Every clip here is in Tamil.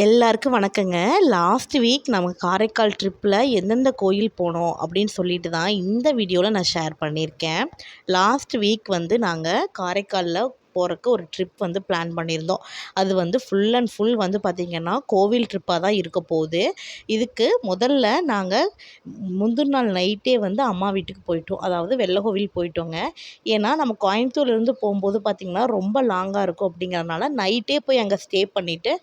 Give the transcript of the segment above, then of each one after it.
எல்லாருக்கும் வணக்கங்க. லாஸ்ட் வீக் நம்ம காரைக்கால் ட்ரிப்பில் எந்தெந்த கோயில் போனோம் அப்படின்னு சொல்லிட்டு தான் இந்த வீடியோவில் நான் ஷேர் பண்ணியிருக்கேன். லாஸ்ட் வீக் வந்து நாங்கள் காரைக்காலில் போகிறக்கு ஒரு ட்ரிப் வந்து பிளான் பண்ணியிருந்தோம் அது வந்து ஃபுல் அண்ட் ஃபுல் வந்து பார்த்திங்கன்னா கோவில் ட்ரிப்பாக தான் இருக்க போகுது. இதுக்கு முதல்ல நாங்கள் முந்தின நாள் நைட்டே வந்து அம்மா வீட்டுக்கு போயிட்டோம். அதாவது வெள்ளகோவில் போயிட்டோங்க. ஏன்னா நம்ம கோயம்புத்தூர்லேருந்து போகும்போது பார்த்திங்கன்னா ரொம்ப லாங்காக இருக்கும் அப்படிங்கிறனால நைட்டே போய் அங்கே ஸ்டே பண்ணிவிட்டு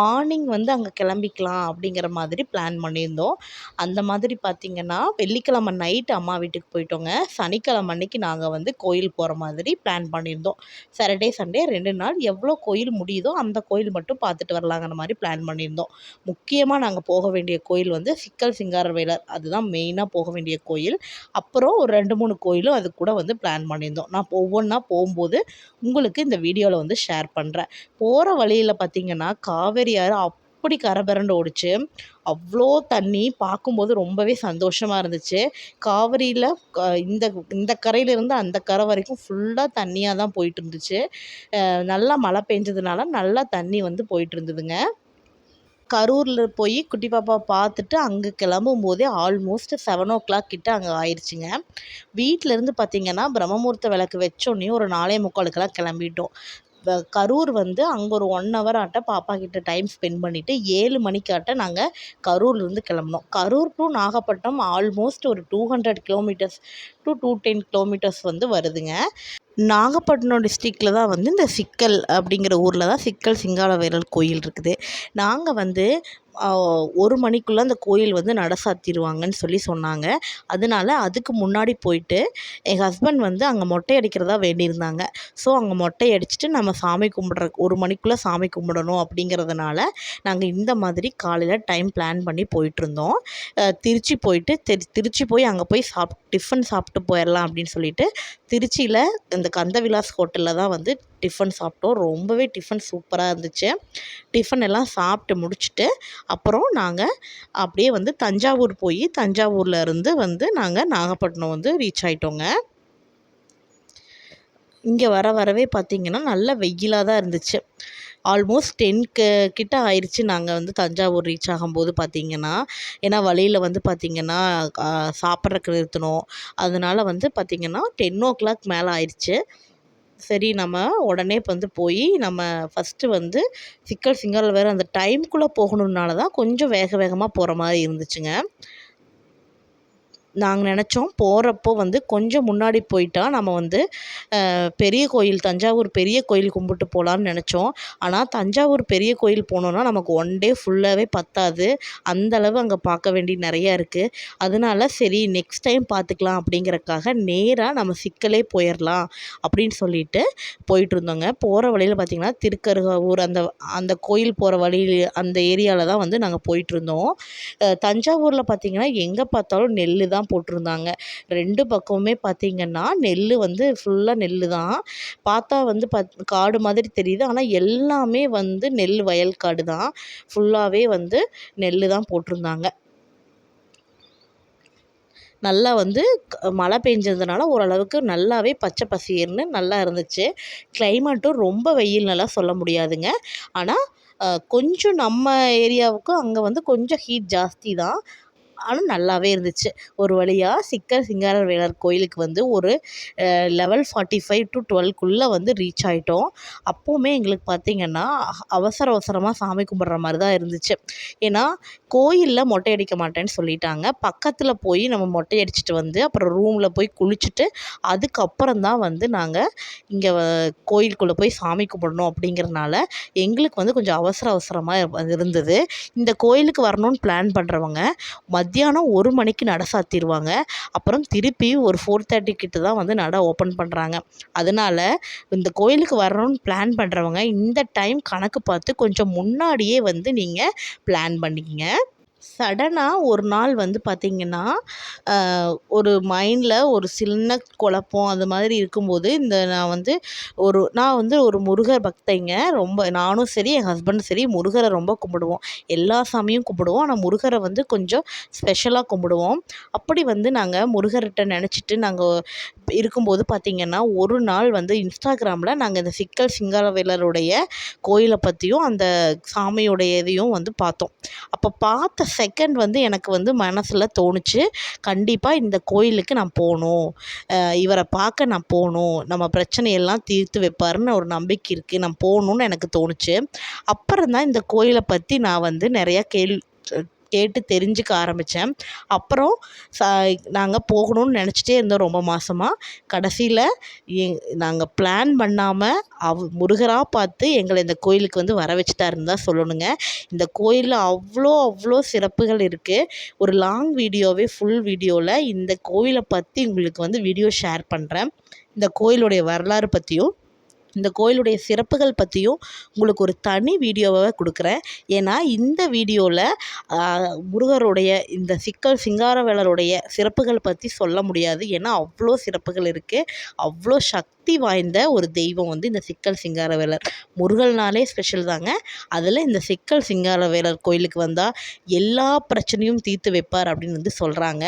மார்னிங் வந்து அங்கே கிளம்பிக்கலாம் அப்படிங்கிற மாதிரி பிளான் பண்ணியிருந்தோம். அந்த மாதிரி பார்த்திங்கன்னா வெள்ளிக்கிழமை நைட்டு அம்மா வீட்டுக்கு போயிட்டோங்க. சனிக்கிழமை அன்னைக்கு நாங்கள் வந்து கோயில் போகிற மாதிரி பிளான் பண்ணியிருந்தோம். சரி சாட்டர்டே சண்டே ரெண்டு நாள் எவ்வளோ கோயில் முடியுதோ அந்த கோயில் மட்டும் பார்த்துட்டு வரலாங்கிற மாதிரி பிளான் பண்ணியிருந்தோம். முக்கியமாக நாங்கள் போக வேண்டிய கோயில் வந்து சிக்கல் சிங்காரவேலர் அதுதான் மெயினாக போக வேண்டிய கோயில். அப்புறம் ஒரு ரெண்டு மூணு கோயிலும் அது கூட வந்து பிளான் பண்ணியிருந்தோம். நான் ஒவ்வொன்றா போகும்போது உங்களுக்கு இந்த வீடியோவில் வந்து ஷேர் பண்ணுறேன் போகிற வழியில் பார்த்திங்கன்னா காவேரி ஆறு அப்படி கரை ஓடிச்சு. அவ்வளோ தண்ணி பார்க்கும்போது ரொம்பவே சந்தோஷமாக இருந்துச்சு. காவிரியில் இந்த இந்த கரையிலேருந்து அந்த கரை வரைக்கும் ஃபுல்லாக தண்ணியாக தான் போயிட்டு இருந்துச்சு. நல்லா மழை பெஞ்சதுனால நல்லா தண்ணி வந்து போயிட்டு இருந்ததுங்க. கரூரில் போய் குட்டி பாப்பா பார்த்துட்டு அங்கே கிளம்பும் போதே ஆல்மோஸ்ட் செவன் ஓ கிளாக் கிட்ட அங்கே ஆயிடுச்சுங்க வீட்டிலேருந்து பார்த்திங்கன்னா பிரம்மமுகூர்த்த விளக்கு வச்சோடனே ஒரு நாலே முக்காலுக்கெல்லாம் கிளம்பிட்டோம். கரூர் வந்து அங்கே ஒரு ஒன் ஹவர் ஆட்ட பாப்பா கிட்ட டைம் ஸ்பெண்ட் பண்ணிவிட்டு ஏழு மணிக்காட்ட நாங்கள் கரூர்லேருந்து கிளம்புனோம். கரூர் டு நாகப்பட்டினம் ஆல்மோஸ்ட் ஒரு two hundred kilometres to two ten kilometres வந்து வருதுங்க. நாகப்பட்டினம் டிஸ்ட்ரிக்டில் தான் வந்து இந்த சிக்கல் அப்படிங்கிற ஊரில் தான் சிக்கல் சிங்காரவேலர் கோயில் இருக்குது. நாங்கள் வந்து ஒரு மணிக்குள்ளே அந்த கோயில் வந்து நட சாத்திடுவாங்கன்னு சொல்லி சொன்னாங்க. அதனால அதுக்கு முன்னாடி போயிட்டு என் ஹஸ்பண்ட் வந்து அங்கே மொட்டை அடிக்கிறதா வேண்டியிருந்தாங்க. ஸோ அங்கே மொட்டை அடிச்சுட்டு நம்ம சாமி கும்பிட்ற ஒரு மணிக்குள்ளே சாமி கும்பிடணும் அப்படிங்கிறதுனால நாங்கள் இந்த மாதிரி காலையில் டைம் பிளான் பண்ணி போயிட்டுருந்தோம். திருச்சி போயிட்டு திரு திருச்சி போய் அங்கே போய் சாப் டிஃபன் சாப்பிட்டு போயிடலாம் அப்படின்னு சொல்லிட்டு திருச்சியில் இந்த கந்தவிலாஸ் ஹோட்டலில் தான் வந்து டிஃபன் சாப்பிட்டோம். ரொம்பவே டிஃபன் சூப்பராக இருந்துச்சு. டிஃபன் எல்லாம் சாப்பிட்டு முடிச்சுட்டு அப்புறம் நாங்கள் அப்படியே வந்து தஞ்சாவூர் போய் தஞ்சாவூரில் இருந்து வந்து நாங்கள் நாகப்பட்டினம் வந்து ரீச் ஆகிட்டோங்க இங்கே வர வரவே பார்த்திங்கன்னா நல்ல வெயிலாக தான் இருந்துச்சு. ஆல்மோஸ்ட் டென்க்கு கிட்ட ஆயிடுச்சு நாங்கள் வந்து தஞ்சாவூர் ரீச் ஆகும்போது பார்த்திங்கன்னா ஏன்னா வழியில் வந்து பார்த்திங்கன்னா சாப்பிட்றக்கு நிறுத்தணும் அதனால் வந்து பார்த்திங்கன்னா டென் ஓ கிளாக் மேலே ஆயிடுச்சு சரி நம்ம உடனே இப்போ வந்து போய் நம்ம ஃபஸ்ட்டு வந்து சிக்கல் சிங்கல் வேறு அந்த டைம்குள்ளே போகணுன்னால தான் கொஞ்சம் வேக வேகமாக போகிற மாதிரி இருந்துச்சுங்க. நாங்கள் நினச்சோம். போகிறப்போ வந்து கொஞ்சம் முன்னாடி போயிட்டா நம்ம வந்து பெரிய கோயில் தஞ்சாவூர் பெரிய கோயில் கும்பிட்டு போகலான்னு நினச்சோம். ஆனால் தஞ்சாவூர் பெரிய கோயில் போனோன்னா நமக்கு ஒன் டே ஃபுல்லாகவே பத்தாது. அந்தளவு அங்கே பார்க்க வேண்டி நிறையா இருக்குது அதனால சரி நெக்ஸ்ட் டைம் பார்த்துக்கலாம் அப்படிங்கிறக்காக நேராக நம்ம சிக்கலே போயிடலாம் அப்படின்னு சொல்லிட்டு போயிட்டு இருந்தோங்க போகிற வழியில் பார்த்திங்கன்னா திருக்கருகாவூர் அந்த அந்த கோயில் போகிற வழியில் அந்த ஏரியாவில் தான் வந்து நாங்கள் போயிட்டுருந்தோம். தஞ்சாவூரில் பார்த்திங்கன்னா எங்கே பார்த்தாலும் நெல் தான் தான் போட்டிருந்தாங்க. ரெண்டு பக்கமுமே பார்த்திங்கன்னா நெல் வந்து ஃபுல்லாக நெல் தான். பார்த்தா வந்து பத் காடு மாதிரி தெரியுது. ஆனால் எல்லாமே வந்து நெல் வயல் காடு தான். ஃபுல்லாகவே வந்து நெல் தான் போட்டிருந்தாங்க. நல்லா வந்து மழை பெஞ்சதுனால ஓரளவுக்கு நல்லாவே பச்சை பசேர்னு நல்லா இருந்துச்சு. கிளைமேட்டும் ரொம்ப வெயில் நல்லா சொல்ல முடியாதுங்க. ஆனால் கொஞ்சம் நம்ம ஏரியாவுக்கும் அங்கே வந்து கொஞ்சம் ஹீட் ஜாஸ்தி தான். ஆனால் நல்லாவே இருந்துச்சு. ஒரு வழியாக சிக்கல் சிங்காரவேலர் கோயிலுக்கு வந்து ஒரு லெவல் ஃபார்ட்டி ஃபைவ் டு டுவெல்க்குள்ளே வந்து ரீச் ஆகிட்டோம் அப்போவுமே எங்களுக்கு பார்த்திங்கன்னா அவசர அவசரமாக சாமி கும்பிட்ற மாதிரி தான் இருந்துச்சு. ஏன்னா கோயிலில் மொட்டை அடிக்க மாட்டேன்னு சொல்லிட்டாங்க. பக்கத்தில் போய் நம்ம மொட்டை அடிச்சுட்டு வந்து அப்புறம் ரூமில் போய் குளிச்சுட்டு அதுக்கப்புறம் தான் வந்து நாங்கள் இங்கே கோயிலுக்குள்ளே போய் சாமி கும்பிடணும் அப்படிங்கிறனால எங்களுக்கு வந்து கொஞ்சம் அவசர அவசரமாக இருந்தது. இந்த கோயிலுக்கு வரணும்னு பிளான் பண்ணுறவங்க மத்தியானம் ஒரு மணிக்கு நட சாத்திடுவாங்க அப்புறம் திருப்பி ஒரு ஃபோர் தேர்ட்டி கிட்ட தான் வந்து நட ஓப்பன் பண்ணுறாங்க அதனால் இந்த கோயிலுக்கு வரணும்னு பிளான் பண்ணுறவங்க இந்த டைம் கணக்கு பார்த்து கொஞ்சம் முன்னாடியே வந்து நீங்கள் பிளான் பண்ணிக்கங்க. சடனாக ஒரு நாள் வந்து பார்த்திங்கன்னா ஒரு மைண்டில் ஒரு சின்ன குழப்பம் அது மாதிரி இருக்கும்போது இந்த நான் வந்து ஒரு நான் வந்து ஒரு முருகர் பக்தைங்க. ரொம்ப நானும் சரி என் ஹஸ்பண்டும் சரி முருகரை ரொம்ப கும்பிடுவோம். எல்லா சாமியும் கும்பிடுவோம். ஆனால் முருகரை வந்து கொஞ்சம் ஸ்பெஷலாக கும்பிடுவோம். அப்படி வந்து நாங்கள் முருகர்கிட்ட நினச்சிட்டு நாங்கள் இருக்கும்போது பார்த்திங்கன்னா ஒரு நாள் வந்து இன்ஸ்டாகிராமில் நாங்கள் இந்த சிக்கல் சிங்காரவேலருடைய கோயிலை பற்றியும் அந்த சாமியுடைய இதையும் வந்து பார்த்தோம். அப்போ பார்த்த செகண்ட் வந்து எனக்கு வந்து மனசில் தோணுச்சு கண்டிப்பாக இந்த கோயிலுக்கு நான் போகணும். இவரை பார்க்க நான் போகணும். நம்ம பிரச்சனையெல்லாம் தீர்த்து வைப்பாருன்னு ஒரு நம்பிக்கை இருக்குது நான் போகணுன்னு எனக்கு தோணுச்சு. அப்புறம் தான் இந்த கோயிலை பற்றி நான் வந்து நிறையா கேள்வி கேட்டு தெரிஞ்சுக்க ஆரம்பித்தேன் அப்புறம் ச நாங்கள் போகணும்னு நினச்சிட்டே இருந்தோம் ரொம்ப மாதமாக கடைசியில் எங் நாங்கள் பிளான் பண்ணாமல் அவ் முருகராக பார்த்து எங்களை இந்த கோயிலுக்கு வந்து வர வச்சுட்டாருன்னு தான் சொல்லணுங்க. இந்த கோயிலில் அவ்வளோ அவ்வளோ சிறப்புகள் இருக்குது ஒரு லாங் வீடியோவே ஃபுல் வீடியோவில் இந்த கோயிலை பற்றி உங்களுக்கு வந்து வீடியோ ஷேர் பண்ணுறேன் இந்த கோயிலுடைய வரலாறு பற்றியும் இந்த கோயிலுடைய சிறப்புகள் பற்றியும் உங்களுக்கு ஒரு தனி வீடியோவாக கொடுக்குறேன். ஏன்னா இந்த வீடியோவில் முருகருடைய இந்த சிக்கல் சிங்காரவேலருடைய சிறப்புகள் பற்றி சொல்ல முடியாது. ஏன்னா அவ்வளோ சிறப்புகள் இருக்குது அவ்வளோ சக்தி வாய்ந்த ஒரு தெய்வம் வந்து இந்த சிக்கல் சிங்காரவேலர். முருகல்னாலே ஸ்பெஷல் தாங்க. அதில் இந்த சிக்கல் சிங்காரவேலர் கோயிலுக்கு வந்தால் எல்லா பிரச்சனையும் தீர்த்து வைப்பார் அப்படின்னு வந்து சொல்கிறாங்க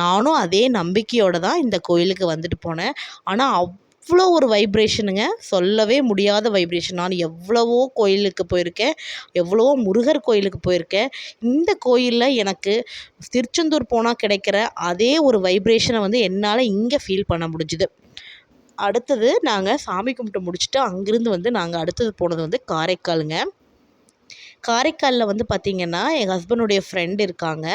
நானும் அதே நம்பிக்கையோடு தான் இந்த கோயிலுக்கு வந்துட்டு போனேன். ஆனால் அவ் அவ்வளோ ஒரு வைப்ரேஷனுங்க சொல்லவே முடியாத வைப்ரேஷன் நான் எவ்வளவோ கோயிலுக்கு போயிருக்கேன். எவ்வளவோ முருகர் கோயிலுக்கு போயிருக்கேன். இந்த கோயிலில் எனக்கு திருச்செந்தூர் போனால் கிடைக்கிற அதே ஒரு வைப்ரேஷனை வந்து என்னால் இங்கே ஃபீல் பண்ண முடிஞ்சுது. அடுத்தது நாங்கள் சாமி கும்பிட்டு முடிச்சுட்டு அங்கேருந்து வந்து நாங்கள் அடுத்தது போனது வந்து காரைக்காலுங்க. காரைக்காலில் வந்து பார்த்திங்கன்னா எங்கள் ஹஸ்பண்டுடைய ஃப்ரெண்ட் இருக்காங்க.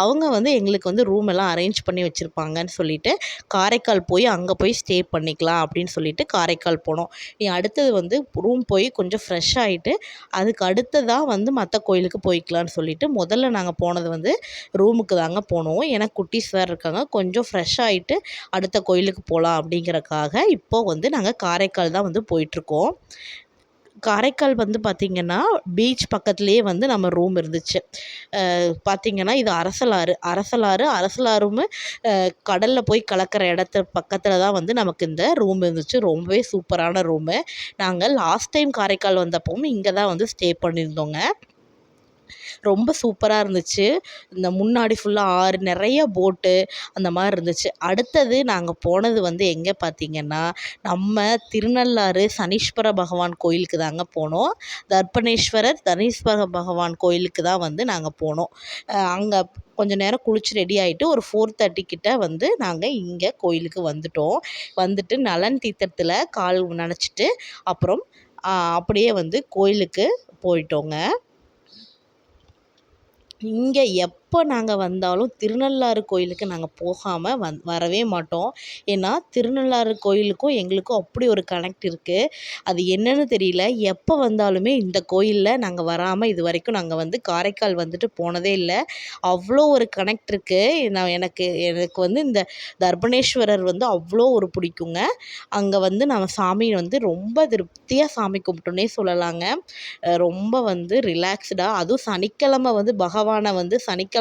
அவங்க வந்து எங்களுக்கு வந்து ரூம் எல்லாம் அரேஞ்ச் பண்ணி வச்சுருப்பாங்கன்னு சொல்லிட்டு காரைக்கால் போய் அங்கே போய் ஸ்டே பண்ணிக்கலாம் அப்படின்னு சொல்லிட்டு காரைக்கால் போனோம். நீ அடுத்தது வந்து ரூம் போய் கொஞ்சம் ஃப்ரெஷ் ஆகிட்டு அதுக்கு அடுத்ததாக வந்து மற்ற கோயிலுக்கு போய்க்கலான்னு சொல்லிட்டு முதல்ல நாங்கள் போனது வந்து ரூமுக்கு தாங்க போனோம். ஏன்னா குட்டீஸ் வேறு இருக்காங்க. கொஞ்சம் ஃப்ரெஷ் ஆகிட்டு அடுத்த கோயிலுக்கு போகலாம் அப்படிங்கிறக்காக இப்போது வந்து நாங்கள் காரைக்கால் தான் வந்து போயிட்டுருக்கோம் காரைக்கால் வந்து பார்த்திங்கன்னா பீச் பக்கத்துலேயே வந்து நம்ம ரூம் இருந்துச்சு. பார்த்திங்கன்னா இது அரசலாறு. அரசலாறு அரசலாறும் கடலில் போய் கலக்கிற இடத்து பக்கத்தில் தான் வந்து நமக்கு இந்த ரூம் இருந்துச்சு. ரொம்பவே சூப்பரான ரூமு நாங்கள் லாஸ்ட் டைம் காரைக்கால் வந்தப்பவும் இங்கே தான் வந்து ஸ்டே பண்ணியிருந்தோங்க. ரொம்ப சூப்பராக இருந்துச்சு. இந்த முன்னாடி ஃபுல்லாக ஆறு நிறைய போட்டு அந்த மாதிரி இருந்துச்சு. அடுத்தது நாங்கள் போனது வந்து எங்கே பார்த்தீங்கன்னா நம்ம திருநள்ளாறு சனீஸ்வர பகவான் கோயிலுக்கு தாங்க போனோம். தர்ப்பணேஸ்வரர் தனீஸ்வர பகவான் கோயிலுக்கு தான் வந்து நாங்கள் போனோம். அங்கே கொஞ்ச நேரம் குளிச்சு ரெடி ஆகிட்டு ஒரு ஃபோர் தேர்ட்டி கிட்ட வந்து நாங்கள் இங்கே கோயிலுக்கு வந்துட்டோம். வந்துட்டு நலன் தீர்த்தத்தில் கால் நினச்சிட்டு அப்புறம் அப்படியே வந்து கோயிலுக்கு போயிட்டோங்க. இங்கே எப் எப்போ நாங்கள் வந்தாலும் திருநள்ளாறு கோயிலுக்கு நாங்கள் போகாமல் வந் வரவே மாட்டோம். ஏன்னா திருநள்ளாறு கோயிலுக்கும் எங்களுக்கும் அப்படி ஒரு கனெக்ட் இருக்குது அது என்னன்னு தெரியல. எப்போ வந்தாலுமே இந்த கோயிலில் நாங்கள் வராமல் இது வரைக்கும் நாங்கள் வந்து காரைக்கால் வந்துட்டு போனதே இல்லை. அவ்வளோ ஒரு கனெக்ட் இருக்குது நான் எனக்கு எனக்கு வந்து இந்த தர்பணேஸ்வரர் வந்து அவ்வளோ ஒரு பிடிக்குங்க. அங்கே வந்து நம்ம சாமி வந்து ரொம்ப திருப்தியாக சாமி கும்பிட்டோன்னே சொல்லலாங்க. ரொம்ப வந்து ரிலாக்ஸ்டாக அதுவும் சனிக்கிழமை வந்து பகவானை வந்து சனிக்கிழமை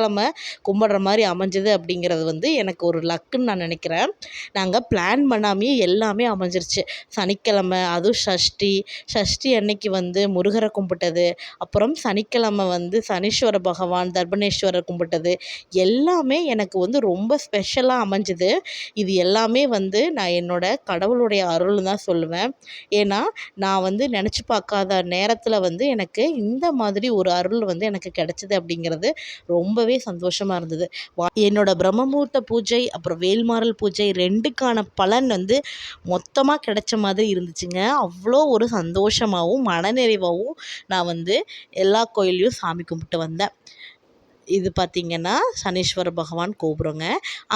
கும்பிட்ற மாதிரி அமைஞ்சது அப்படிங்கிறது வந்து எனக்கு ஒரு லக்குன்னு நான் நினைக்கிறேன். நாங்கள் பிளான் பண்ணாமையே எல்லாமே அமைஞ்சிருச்சு. சனிக்கிழமை அதுவும் சஷ்டி சஷ்டி அன்னைக்கு வந்து முருகரை கும்பிட்டது. அப்புறம் சனிக்கிழமை வந்து சனீஸ்வர பகவான் தர்பணேஸ்வரர் கும்பிட்டது. எல்லாமே எனக்கு வந்து ரொம்ப ஸ்பெஷலாக அமைஞ்சுது. இது எல்லாமே வந்து நான் என்னோட கடவுளுடைய அருள் தான் சொல்லுவேன். ஏன்னா நான் வந்து நினச்சி பார்க்காத நேரத்தில் வந்து எனக்கு இந்த மாதிரி ஒரு அருள் வந்து எனக்கு கிடச்சிது அப்படிங்கிறது ரொம்ப ரொம்பவே சந்தோஷமாக இருந்தது. என்னோட பிரம்மமுகூர்த்த பூஜை அப்புறம் வேல்மாறல் பூஜை ரெண்டுக்கான பலன் வந்து மொத்தமாக கிடைச்ச மாதிரி இருந்துச்சுங்க. அவ்வளோ ஒரு சந்தோஷமாகவும் மனநிறைவாகவும் நான் வந்து எல்லா கோயில்லையும் சாமி கும்பிட்டு வந்தேன். இது பார்த்திங்கன்னா சனீஸ்வர பகவான் கோபுரங்க.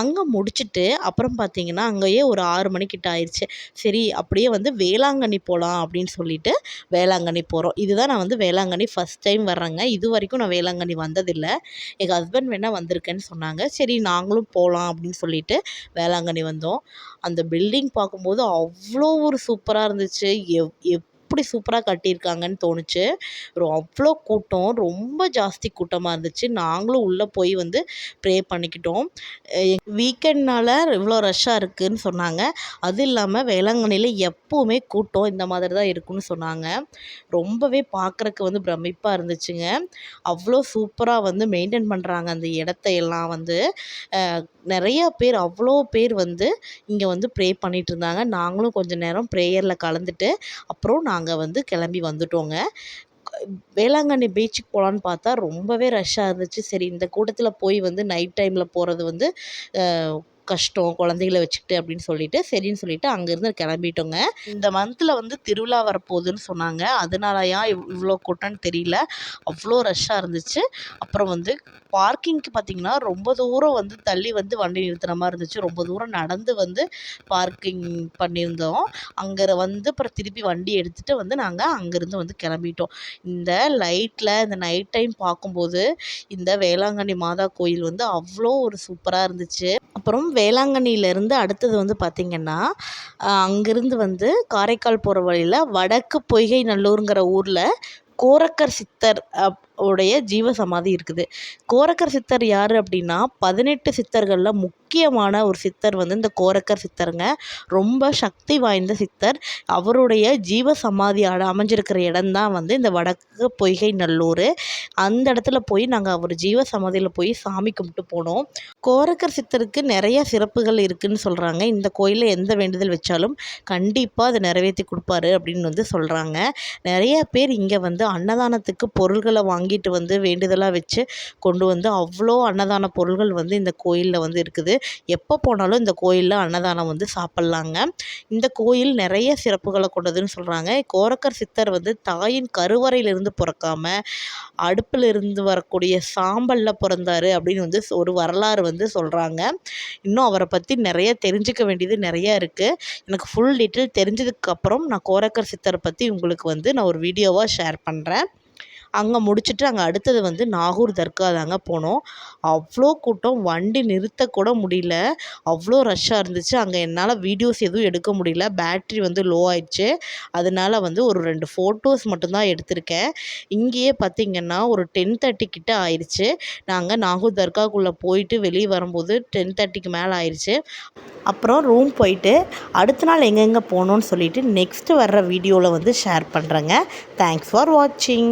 அங்கே முடிச்சுட்டு அப்புறம் பார்த்திங்கன்னா அங்கேயே ஒரு ஆறு மணிக்கிட்ட ஆயிடுச்சு சரி அப்படியே வந்து வேளாங்கண்ணி போகலாம் அப்படின்னு சொல்லிட்டு வேளாங்கண்ணி போகிறோம் இதுதான் நான் வந்து வேளாங்கண்ணி ஃபஸ்ட் டைம் வர்றேங்க. இது வரைக்கும் நான் வேளாங்கண்ணி வந்ததில்லை. எங்கள் ஹஸ்பண்ட் வேணால் வந்திருக்கேன்னு சொன்னாங்க. சரி நாங்களும் போகலாம் அப்படின்னு சொல்லிட்டு வேளாங்கண்ணி வந்தோம். அந்த பில்டிங் பார்க்கும்போது அவ்வளோ ஒரு சூப்பராக இருந்துச்சு. எவ் எப் எப்படி சூப்பராக கட்டியிருக்காங்கன்னு தோணுச்சு. ரோ அவ்வளோ கூட்டம் ரொம்ப ஜாஸ்தி கூட்டமாக இருந்துச்சு. நாங்களும் உள்ளே போய் வந்து ப்ரே பண்ணிக்கிட்டோம். வீக்கெண்ட்னால் இவ்வளோ ரஷ்ஷாக இருக்குதுன்னு சொன்னாங்க. அது இல்லாமல் வேளாங்கண்ணியில் எப்போவுமே கூட்டம் இந்த மாதிரி தான் இருக்குன்னு சொன்னாங்க. ரொம்பவே பார்க்குறக்கு வந்து பிரமிப்பாக இருந்துச்சுங்க. அவ்வளோ சூப்பராக வந்து மெயின்டைன் பண்ணுறாங்க அந்த இடத்தையெல்லாம் வந்து. நிறையா பேர் அவ்வளோ பேர் வந்து இங்கே வந்து ப்ரே பண்ணிகிட்டு இருந்தாங்க. நாங்களும் கொஞ்சம் நேரம் ப்ரேயரில் கலந்துட்டு அப்புறம் நாங்கள் வந்து கிளம்பி வந்துட்டோங்க. வேளாங்கண்ணி பீச்சுக்கு போகலான்னு பார்த்தா ரொம்பவே ரஷ்ஷாக இருந்துச்சு. சரி இந்த கூட்டத்தில் போய் வந்து நைட் டைமில் போகிறது வந்து கஷ்டம் குழந்தைகள வச்சுக்கிட்டு அப்படின்னு சொல்லிட்டு சரின்னு சொல்லிட்டு அங்கேருந்து கிளம்பிட்டோங்க. இந்த மந்தில் வந்து திருவிழா வரப்போகுதுன்னு சொன்னாங்க. அதனாலயா இவ் இவ்வளோ கூட்டம்னு தெரியல. அவ்வளோ ரஷ்ஷாக இருந்துச்சு. அப்புறம் வந்து பார்க்கிங்க்கு பார்த்திங்கன்னா ரொம்ப தூரம் வந்து தள்ளி வந்து வண்டி நிறுத்துகிற மாதிரி இருந்துச்சு. ரொம்ப தூரம் நடந்து வந்து பார்க்கிங் பண்ணியிருந்தோம். அங்கே வந்து அப்புறம் திருப்பி வண்டி எடுத்துகிட்டு வந்து நாங்கள் அங்கேருந்து வந்து கிளம்பிட்டோம். இந்த லைட்டில் இந்த நைட் டைம் பார்க்கும்போது இந்த வேளாங்கண்ணி மாதா கோயில் வந்து அவ்வளோ ஒரு சூப்பராக இருந்துச்சு. அப்புறம் வேளாங்கண்ணியிலேருந்து அடுத்தது வந்து பார்த்திங்கன்னா அங்கேருந்து வந்து காரைக்கால் போகிற வழியில் வடக்கு பொய்கை நல்லூருங்கிற ஊரில் கோரக்கர் சித்தர் அப் உடைய ஜீவ சமாதி இருக்குது. கோரக்கர் சித்தர் யார் அப்படின்னா பதினெட்டு சித்தர்களில் முக்கியமான ஒரு சித்தர் வந்து இந்த கோரக்கர் சித்தருங்க. ரொம்ப சக்தி வாய்ந்த சித்தர். அவருடைய ஜீவ அமைஞ்சிருக்கிற இடம்தான் வந்து இந்த வடக்கு பொய்கை நல்லூர். அந்த இடத்துல போய் நாங்கள் அவர் ஜீவ சமாதியில் போய் சாமி கும்பிட்டு போனோம். கோரக்கர் சித்தருக்கு நிறைய சிறப்புகள் இருக்குதுன்னு சொல்கிறாங்க இந்த கோயிலில் எந்த வேண்டுதல் வச்சாலும் கண்டிப்பாக அதை நிறைவேற்றி கொடுப்பாரு அப்படின்னு வந்து சொல்கிறாங்க நிறைய பேர் இங்கே வந்து அன்னதானத்துக்கு பொருள்களை வாங்க வாங்கிட்டு வந்து வேண்டுதலாக வச்சு கொண்டு வந்து அவ்வளோ அன்னதான பொருள்கள் வந்து இந்த கோயிலில் வந்து இருக்குது. எப்போ போனாலும் இந்த கோயிலில் அன்னதானம் வந்து சாப்பிட்லாங்க. இந்த கோயில் நிறைய சிறப்புகளை கொண்டதுன்னு சொல்கிறாங்க கோரக்கர் சித்தர் வந்து தாயின் கருவறையிலிருந்து பிறக்காம அடுப்பில் இருந்து வரக்கூடிய சாம்பலில் பிறந்தார் அப்படின்னு வந்து ஒரு வரலாறு வந்து சொல்கிறாங்க இன்னும் அவரை பற்றி நிறைய தெரிஞ்சுக்க வேண்டியது நிறையா இருக்குது எனக்கு ஃபுல் டீட்டெயில் தெரிஞ்சதுக்கப்புறம் நான் கோரக்கர் சித்தரை பற்றி உங்களுக்கு வந்து நான் ஒரு வீடியோவாக ஷேர் பண்ணுறேன் அங்கே முடிச்சுட்டு அங்கே அடுத்தது வந்து நாகூர் தர்கா தாங்க போனோம். அவ்வளோ கூட்டம் வண்டி நிறுத்தக்கூட முடியல. அவ்வளோ ரஷ்ஷாக இருந்துச்சு. அங்கே என்னால் வீடியோஸ் எதுவும் எடுக்க முடியல. பேட்ரி வந்து லோ ஆயிடுச்சு. அதனால வந்து ஒரு ரெண்டு ஃபோட்டோஸ் மட்டும்தான் எடுத்திருக்கேன். இங்கேயே பார்த்திங்கன்னா ஒரு டென் தேர்ட்டி கிட்ட ஆயிடுச்சு நாங்கள் நாகூர் தர்காக்குள்ளே போயிட்டு வெளியே வரும்போது டென் தேர்ட்டிக்கு மேலே ஆயிடுச்சு அப்புறம் ரூம் போயிட்டு அடுத்த நாள் எங்கெங்கே போகணுன்னு சொல்லிவிட்டு நெக்ஸ்ட்டு வர்ற வீடியோவில் வந்து ஷேர் பண்ணுறேங்க தேங்க்ஸ் ஃபார் வாட்சிங்